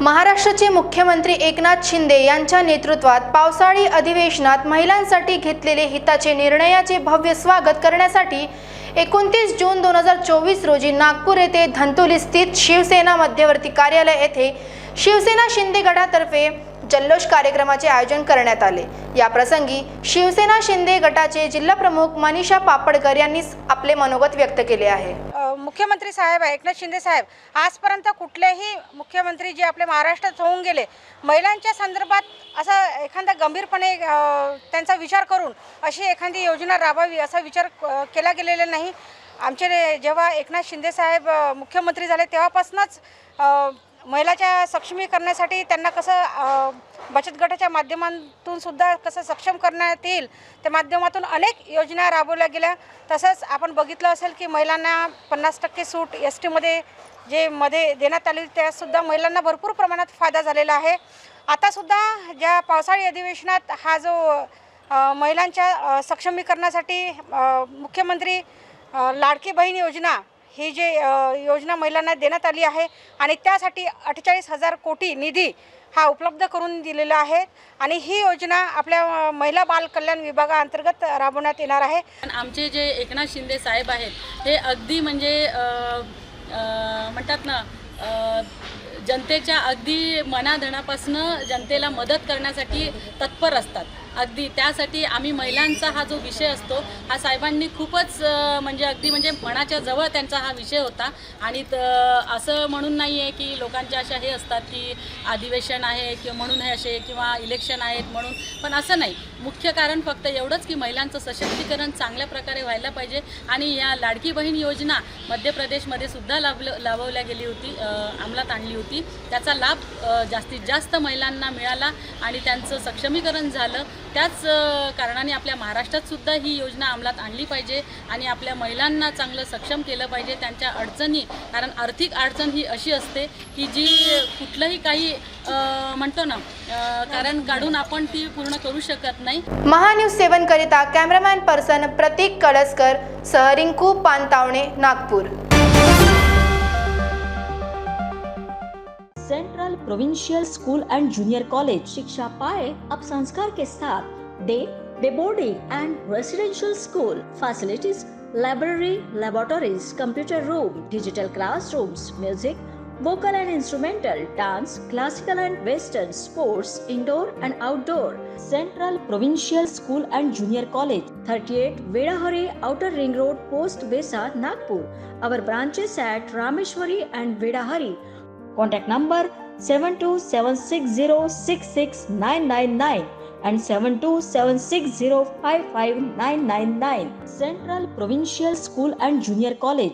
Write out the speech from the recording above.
महाराष्ट्राचे मुख्यमंत्री एकनाथ शिंदे यांच्या नेतृत्वात पावसाळी अधिवेशनात महिलांसाठी घेतलेले हिताचे निर्णयाचे भव्य स्वागत करण्यासाठी एकोणतीस जून दोन हजार चोवीस रोजी नागपूर येथे धंतोली स्थित शिवसेना मध्यवर्ती कार्यालय येथे शिवसेना शिंदे गटातर्फे जल्लोष कार्यक्रमाचे आयोजन करण्यात आले. या प्रसंगी शिवसेना शिंदे गटाचे जिल्हाप्रमुख मनीषा पापडकर यांनी आपले मनोगत व्यक्त केले आहे. मुख्यमंत्री साहेब एकनाथ शिंदे साहेब आजपर्यंत कुठलेही मुख्यमंत्री जे आपले महाराष्ट्रात होऊन गेले महिलांच्या संदर्भात असा एखादा गंभीरपणे त्यांचा विचार करून अशी एखादी योजना राबवावी असा विचार केला गेलेला नाही. आमचे जेव्हा एकनाथ शिंदे साहेब मुख्यमंत्री झाले तेव्हापासूनच महिलाच्या सक्षमीकरणासाठी त्यांना कसं बचत गटाच्या माध्यमातून सुद्धा कसं सक्षम करण्यात येईल त्या माध्यमातून अनेक योजना राबवल्या गेल्या. तसंच आपण बघितलं असेल की महिलांना पन्नास टक्के सूट एस टीमध्ये जे मध्ये देण्यात आली त्यासुद्धा महिलांना भरपूर प्रमाणात फायदा झालेला आहे. आतासुद्धा ज्या पावसाळी अधिवेशनात हा जो महिलांच्या सक्षमीकरणासाठी मुख्यमंत्री लाडकी बहीण योजना ही जे योजना महिलांना देण्यात आली आहे आणि त्यासाठी अठ्ठेचाळीस हजार कोटी निधी हा उपलब्ध करून दिलेला आहे आणि ही योजना आपल्या महिला बाल कल्याण विभागाअंतर्गत राबवण्यात येणार आहे. आमचे जे एकनाथ शिंदे साहेब आहेत हे अगदी म्हणजे म्हणतात ना जनतेच्या अगदी मनाधनापासनं जनतेला मदत करण्यासाठी तत्पर असतात. अगदी त्यासाठी आम्ही महिलांचा हा जो विषय असतो हा साहेबांनी खूपच म्हणजे अगदी म्हणजे मनाच्या जवळ त्यांचा हा विषय होता. आणि त असं म्हणून नाही आहे की लोकांच्या अशा हे असतात की अधिवेशन आहे किंवा म्हणून हे असे किंवा इलेक्शन आहेत म्हणून पण असं नाही. मुख्य कारण फक्त एवढंच की महिलांचं सशक्तीकरण चांगल्या प्रकारे व्हायला पाहिजे. आणि या लाडकी बहीण योजना मध्य प्रदेशमध्ये सुद्धा लाभलं लाभवल्या गेली होती अंमलात आणली होती. त्याचा लाभ जास्तीत जास्त महिलांना मिळाला आणि त्यांचं सक्षमीकरण झालं. त्याच कारणाने आपल्या महाराष्ट्रातसुद्धा ही योजना अंमलात आणली पाहिजे आणि आपल्या महिलांना चांगलं सक्षम केलं पाहिजे त्यांच्या अडचणी. कारण आर्थिक अडचण ही अशी असते की जी कुठलंही काही म्हणतो ना कारण काढून आपण ती पूर्ण करू शकत नाही. महान्यूज सेवन करिता कॅमेरामॅन पर्सन प्रतीक कळसकर सह Rinku Pantawane Nagpur. National provincial school and junior college शिक्षा पाए अब संस्कार के साथ दे दे boarding and residential school facilities library laboratories computer room digital class room music vocal and instrumental dance classical and western sports indoor and outdoor central provincial school and junior college 38 at Vedahari outer ring road post Besa Nagpur our branches at Rameshwari and Bedahari contact number 9781 7276066999 and 7276055999. Central Provincial School and Junior College.